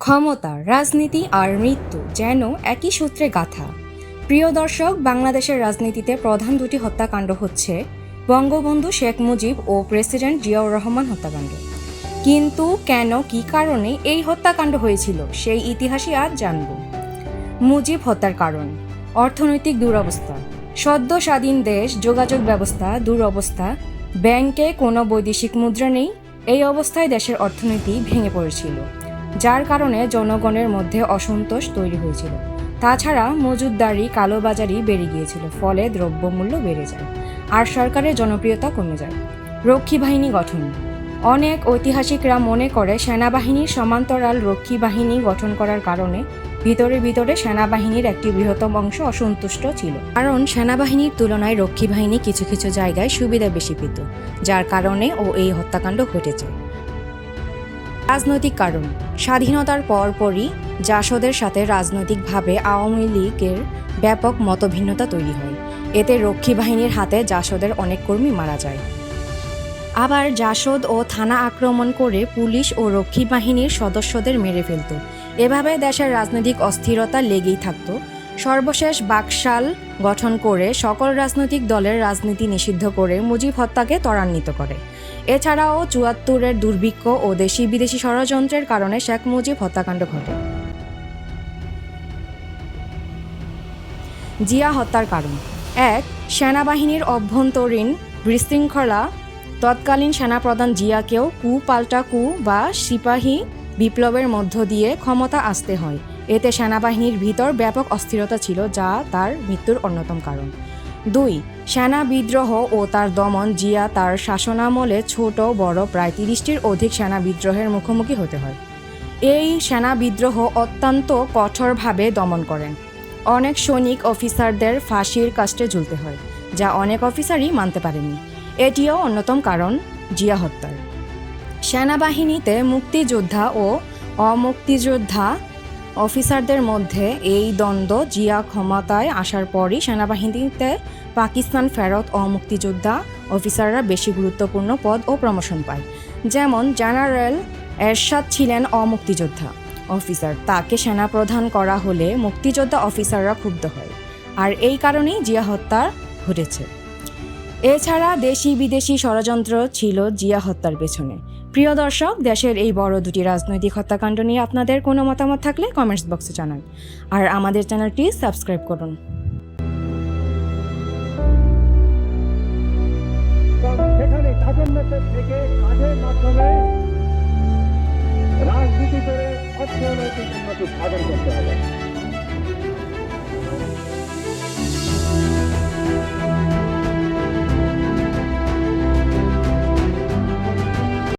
ক্ষমতা, রাজনীতি আর মৃত্যু যেন একই সূত্রে গাথা। প্রিয় দর্শক, বাংলাদেশের রাজনীতিতে প্রধান দুটি হত্যাকাণ্ড হচ্ছে বঙ্গবন্ধু শেখ মুজিব ও প্রেসিডেন্ট জিয়াউর রহমান হত্যাকাণ্ড। কিন্তু কেন, কি কারণে এই হত্যাকাণ্ড হয়েছিল, সেই ইতিহাসই আজ জানব। মুজিব হত্যার কারণ, অর্থনৈতিক দুরবস্থা, সদ্য স্বাধীন দেশ, যোগাযোগ ব্যবস্থা, দুরবস্থা, ব্যাংকে কোনো বৈদেশিক মুদ্রা নেই, এই অবস্থায় দেশের অর্থনীতি ভেঙে পড়েছিল। যার কারণে জনগণের মধ্যে অসন্তোষ তৈরি হয়েছিল। তাছাড়া মজুদদারি, কালোবাজারি বেড়ে গিয়েছিল, ফলে দ্রব্যমূল্য বেড়ে যায় আর সরকারের জনপ্রিয়তা কমে যায়। রক্ষী বাহিনী গঠন। অনেক ঐতিহাসিকরা মনে করে সেনাবাহিনীর সমান্তরাল রক্ষী বাহিনী গঠন করার কারণে ভিতরে ভিতরে সেনাবাহিনীর একটি বৃহত্তম অংশ অসন্তুষ্ট ছিল। কারণ সেনাবাহিনীর তুলনায় রক্ষী বাহিনী কিছু কিছু জায়গায় সুবিধা বেশি পেত, যার কারণে ও এই হত্যাকাণ্ড ঘটেছে। রাজনৈতিক কারণ। স্বাধীনতার পরপরই জাসদের সাথে রাজনৈতিকভাবে আওয়ামী লীগের ব্যাপক মতভিন্নতা তৈরি হয়। এতে রক্ষী বাহিনীর হাতে জাসদের অনেক কর্মী মারা যায়। আবার জাসদ ও থানা আক্রমণ করে পুলিশ ও রক্ষী বাহিনীর সদস্যদের মেরে ফেলত। এভাবে দেশের রাজনৈতিক অস্থিরতা লেগেই থাকত। সর্বশেষ বাকশাল গঠন করে সকল রাজনৈতিক দলের রাজনীতি নিষিদ্ধ করে মুজিব হত্যাকে ত্বরান্বিত করে। এছাড়াও চুয়াত্তরের দুর্ভিক্ষ ও দেশি বিদেশি ষড়যন্ত্রের কারণে শেখ মুজিব হত্যাকাণ্ড ঘটে। জিয়া হত্যার কারণ। এক, সেনাবাহিনীর অভ্যন্তরীণ বিশৃঙ্খলা। তৎকালীন সেনাপ্রধান জিয়াকেও কু পাল্টা কু বা সিপাহী বিপ্লবের মধ্য দিয়ে ক্ষমতা আসতে হয়। এতে সেনাবাহিনীর ভিতর ব্যাপক অস্থিরতা ছিল, যা তার মৃত্যুর অন্যতম কারণ। দুই, সেনা বিদ্রোহ ও তার দমন, জিয়া তার শাসনামলে ছোট, বড়, প্রায় তিরিশটির অধিক সেনা বিদ্রোহের মুখোমুখি হতে হয়। এই সেনা বিদ্রোহ অত্যন্ত কঠোরভাবে দমন করেন। অনেক সৈনিক অফিসারদের ফাঁসির কাস্টে ঝুলতে হয়, যা অনেক অফিসারই মানতে পারেনি। এটিও অন্যতম কারণ, জিয়া হত্যার। সেনাবাহিনীতে মুক্তিযোদ্ধা ও অমুক্তিযোদ্ধা অফিসারদের মধ্যে এই দ্বন্দ্ব জিয়া ক্ষমতায় আসার পরই সেনাবাহিনীতে পাকিস্তান ফেরত অমুক্তিযোদ্ধা অফিসাররা বেশি গুরুত্বপূর্ণ পদ ও প্রমোশন পায়। যেমন জেনারেল এরশাদ ছিলেন অমুক্তিযোদ্ধা। অফিসার, তাকে সেনাপ্রধান করা হলে মুক্তিযোদ্ধা অফিসাররা ক্ষুব্ধ হয়। আর এই কারণেই জিয়া হত্যা ঘটেছে। এছাড়া দেশি বিদেশি ষড়যন্ত্র ছিল জিয়া হত্যার পেছনে। প্রিয় দর্শক, দেশের এই বড় দুটি রাজনৈতিক হত্যাকাণ্ড নিয়ে আপনাদের কোনো মতামত থাকলে কমেন্টস বক্সে জানান। আর আমাদের চ্যানেলটি সাবস্ক্রাইব করুন। রাজনীতি করে অর্থনৈতিক উন্নতি সাধন করতে হবে।